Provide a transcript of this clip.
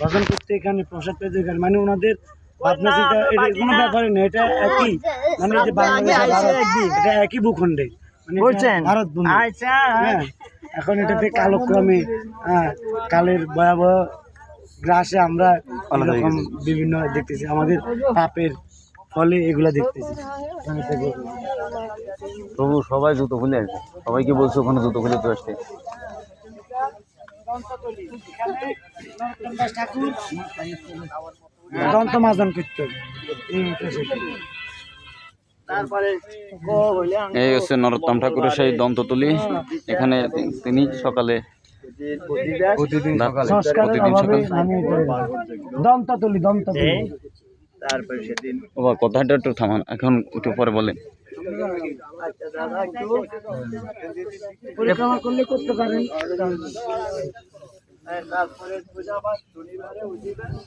ভজন করতে এখানে প্রসাদ পেতে এখানে মানে ওনাদের ভাবনা চিন্তা এটা কোনো ব্যাপারই না এটা একই। মানে যে বাংলাদেশ ভারত, এটা একই ভূখণ্ডে। মানে ভারত আচ্ছা। হ্যাঁ এখন এটাতে কালক্রমে হ্যাঁ কালের ভয়াবহ গ্রাসে আমরা এরকম বিভিন্ন দেখতেছি। আমাদের পাপের ফলে এগুলা দেখতেছি। তবু সবাই জুতো খুলে আসবে। সবাইকে বলছো ওখানে জুতো খুলে তো আসতে। দন্ত মাজন কীর্তন এই হচ্ছে নরোত্তম ঠাকুরের সেই দন্ততুলি। এখানে তিনি সকালে প্রতিদিন তারপরে সেদিন কথাটা একটু থামান। এখন একটু পরে বলেন। পরিক্রমা করলে করতে পারেন তারপরে পূজাবাদ শনিবারে উজিবারে